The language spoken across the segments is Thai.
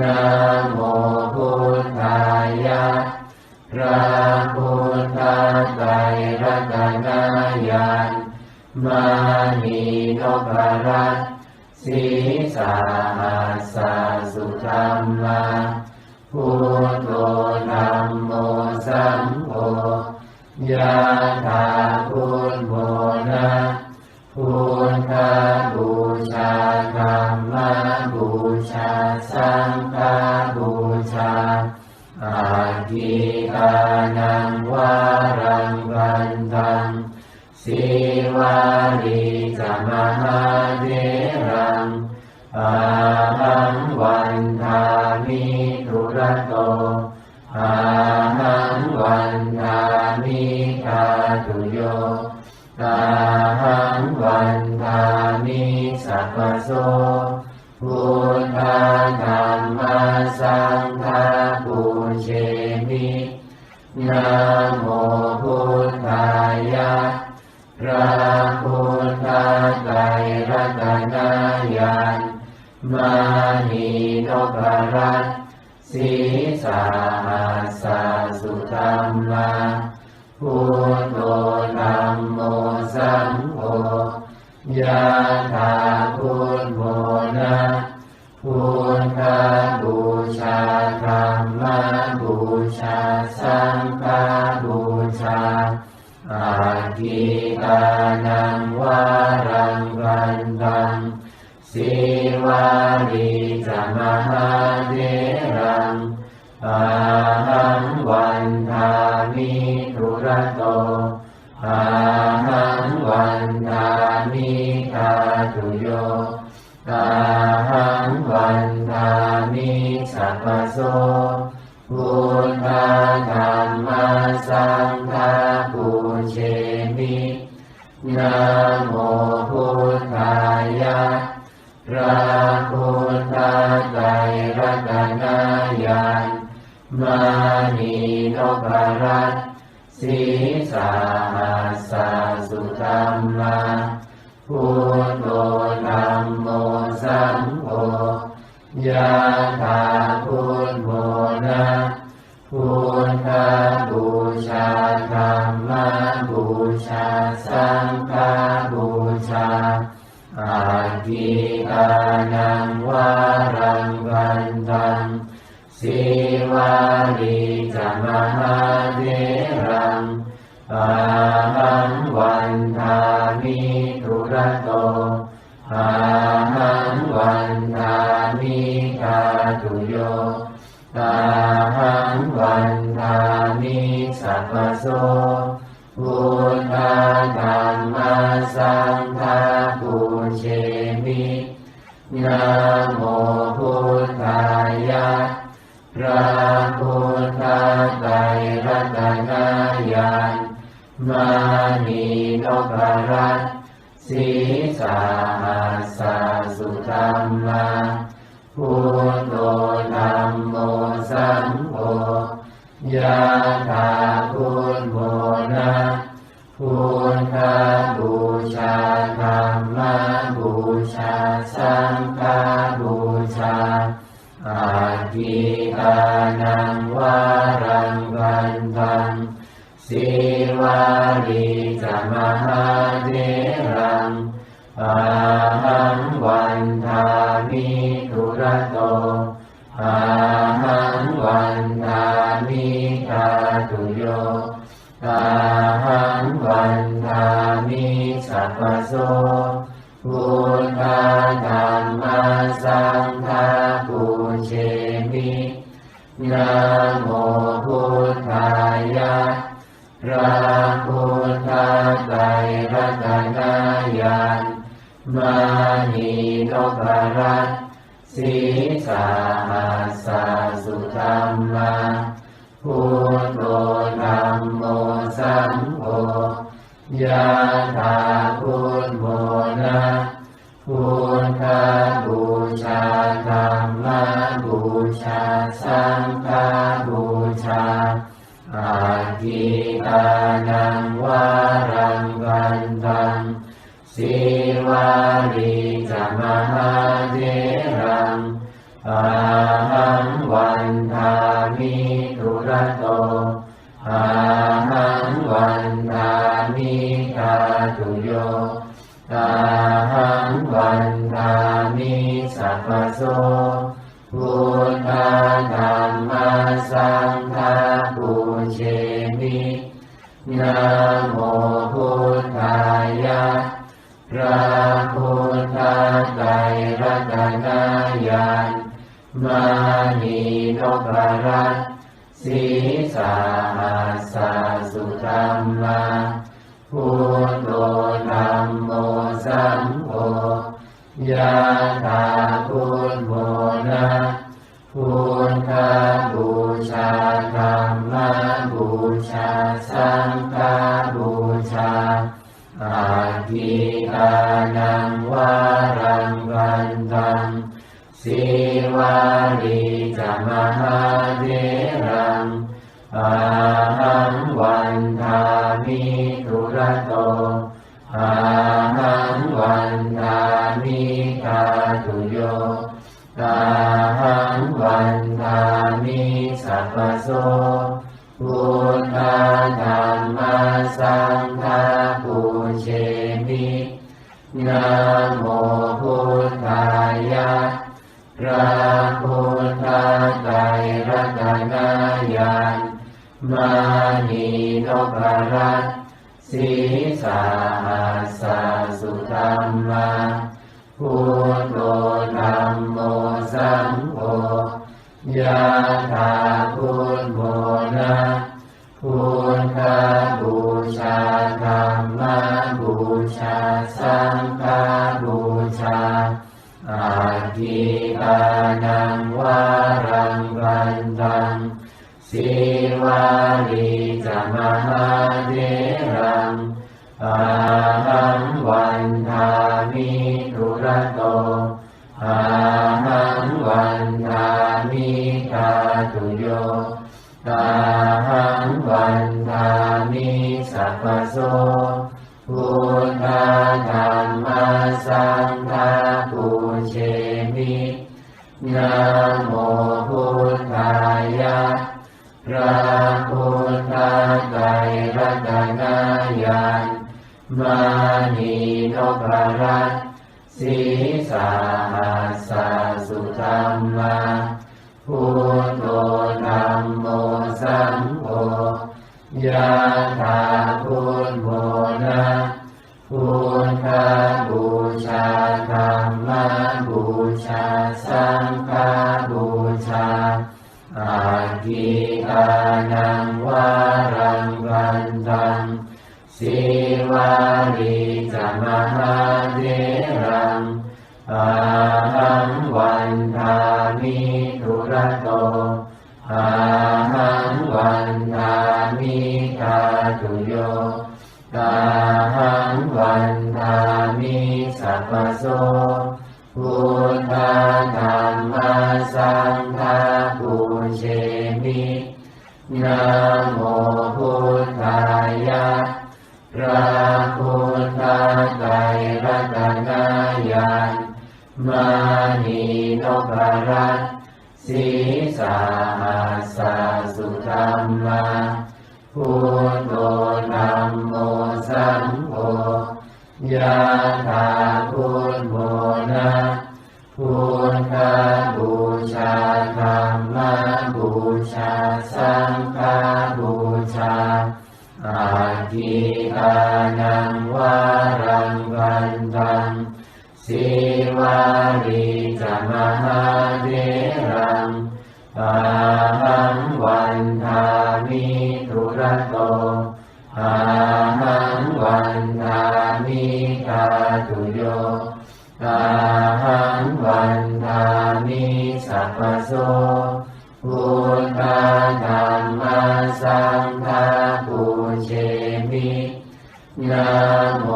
นะโมพุทธายะพระพุทธไตรรัตนญาณมานีนพรัตน์สีสาหัสสุธรรมาพุทโธธัมโมสังโฆยะถา บูชา สังฆบูชาอาทิตานังวารังวันตังสิวาลีจามหาเดรังอาหังวันทามิทุระโตอาหังวันทามิคาตุโยอาหังวันทามิสัพพโส พุทธาธรรมสังฆาปุเชมินะโมพุทธายะพระพุทธไตรรัตนญาณมานีนพรัตสีสาหัสสุธรรมาพุทโธ ยะถาพุทโมนะพุทธบูชาธรรมบูชา สังฆบูชาอาทิตานังวารังวันตังสิวาลีจามหาเดรังอาหังวันทามิทุระโตอา มิคาตุโยอาหังวันทามิสัพพโสพุทธาธรรมสังฆาปุเชมินะโมพุทธายะพระพุทธไตรรัตนญาณมานีนพรัตน์สีสาหัสสุธรรมา พุทโธธัมโมสังโฆยะถาพุทโมนะพุทธบูชาธรรมบูชาสังฆบูชาอาทิตานังวารังวันตังสิวาลีจามหา มานีนพรัตสีสาหัสสุธรรมาพุทโธธัมโมสังโฆยะถาพุทโมนะพุทธบูชาธรรมบูชาสังฆบูชาอาทิตานังวารังวันตัง สิวาลีจามหาเดรังอาหังวันทามิทุระโตอาหังวันทามิคาตุโยอาหังวันทามิสัพพโสพุทธาธรรมสังฆาปุเชมินะโม สาหัสสุธรรมาพุทโธธัมโมสังโฆยะถาพุทโมนะพุทธบูชาธรรมบูชาสังฆบูชาอาทิตานังวารังวันตังสิวาลีจามหาเดรัง อาหังวันทามิทุระโตอาหังวันทามิทาตุโยอาหังวันทามิสัพพโสพุทธาธรรมสังฆาปุเชมินะ มานีนพรัตสีสาหัสสสุธรรมาพุทโธธรรมโมสังโฆยะถาพุทโมนะพุทธบูชาธรรมบูชาสังฆบูชาอาทิตานา วาลีจะมหาเดรังอาหังวันทามิทุระโตอาหังวันทามิกาตุโยอาหังวันทามิสัพพโส โตอาหังวันทามิทาตุโยตาหังวันทามิสัพพโสพุทธาธรรมสังฆาปุเชมินะโมพุทธายะพระพุทธไตรรัตนายานมานีนพรัต สีสาหัสสุธรรมาพุทโธธรรมโมสังโฆยะถาพุทโมนะพุทธบูชาธรรมบูชาสังฆบูชาอาทิตานังวารังวันตัง สิวาลีจะมหาเดรังอาหังวันทามิทุระโตอาหังวันทามิทาตุโยอาหังวันทามิสัพพโสพุทธาธรรมสังฆาปุเชมินะ ทธไตรรัตนายานมานีนพรัตสีสาหัสสสุธรรมาพุทโธธรรมโมสังโฆยะถา ทิตานังวารังวันตังสิวาลีจมหาเดรังอาหังวันทามิทุระโตอาหังวันทามิทาตุโยอาหังวันทามิสัพพโสพุทธาธรรมสังฆาปุเช มินะโม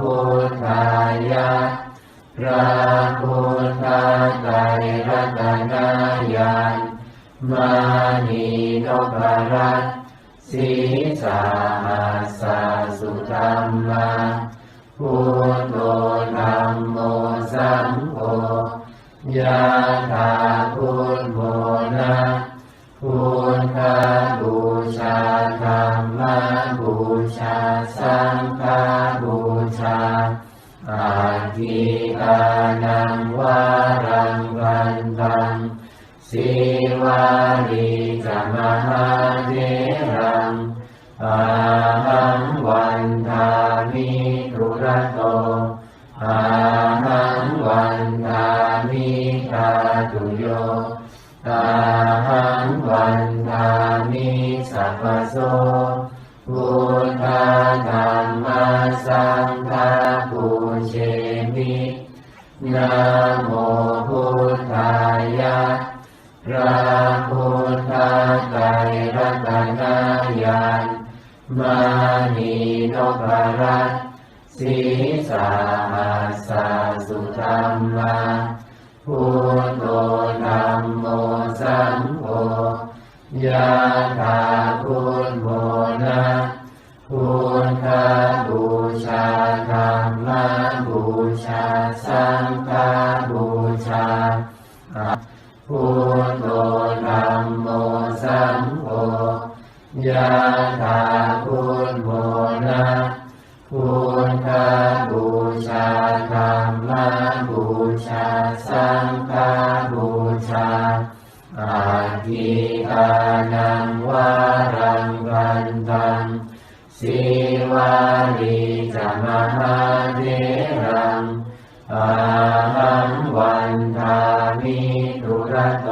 พุทธายะพระพุทธไตรรัตนายานมานีนพรัตสีสาหัสสสุธรรมาพุทโธธรรมโมสังโฆยะถาพุ ธรรมบูชาสังฆบูชาอาทิตานังวารังวันตังสิวาลีจมหาเทรังอาหังวันทามิทุระโตอา สัพพโสพุทธธรรมสังฆปูเชมินะโมพุทธายะพระพุทธไตรรัตนายานมานีนพรัตสีสาหัสสุธรรมาพุทโธธรรมโมสัง ยะถา ทิตานังวารังวันตังสิวาลีจะมหาเทรังอาหังวันทามิทุระโต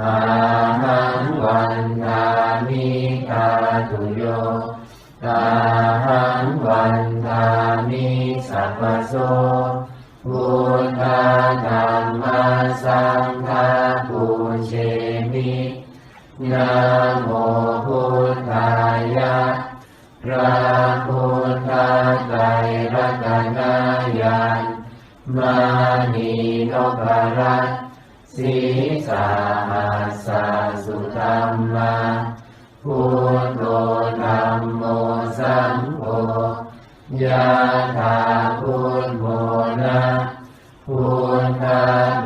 อาหังวันทามิตาตุโยตาหังวันทามิสัพพโส นะโมพุทธายะพระพุทธไตรรัตนายานมานีนพรัตสีสาหัสสสุธรรมาพุทโธธรรมโมสังโฆยะถาพุทโมนะพุทธ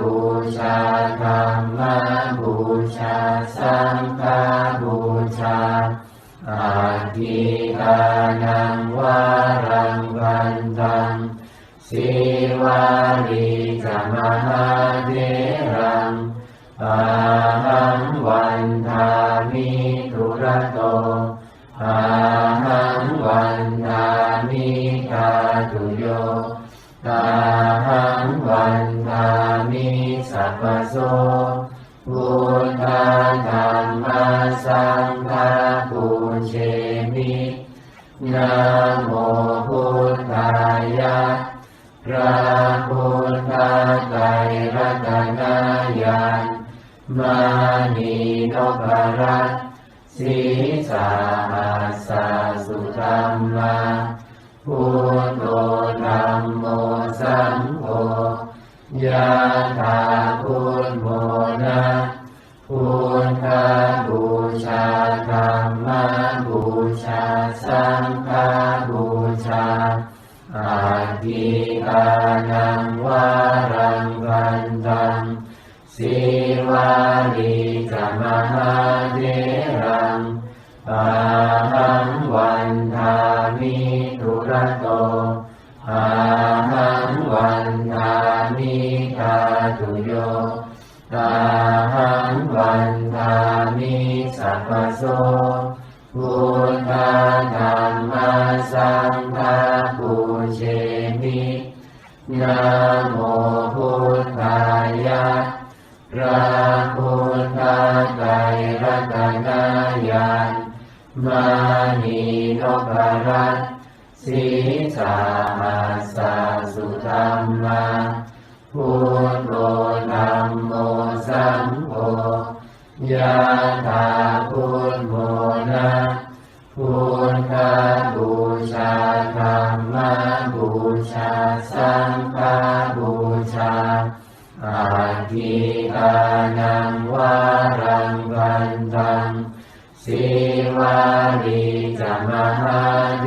บูชาธรรมบูชาสัง สิวาลีจะมหาเทรังอาหังวันทามิทุระโตอาหังวันทามิตาตุโยตาหังวันทามิสัพพโสพุทธธรรมสังฆปูเชมินะโมพุทธายะ พระพุทธไตรรัตนายานมานีนพรัตสีสาหัสสสุธรรมาพุทโธธรรมโมสังโฆยะถาพุทโมนะพุทธบูชาธรรมบูชาสังฆา ทิตานังวารังวันตังสีวาลีจะมหาาหัสสสุธรรมาพุทโธธรรมโมสังโฆยะถาพุทโมนะพุทธบูชาธรรมบูชาสังฆบูชาอาทิตานังวารังวันตังสิวาลีจะมหาเท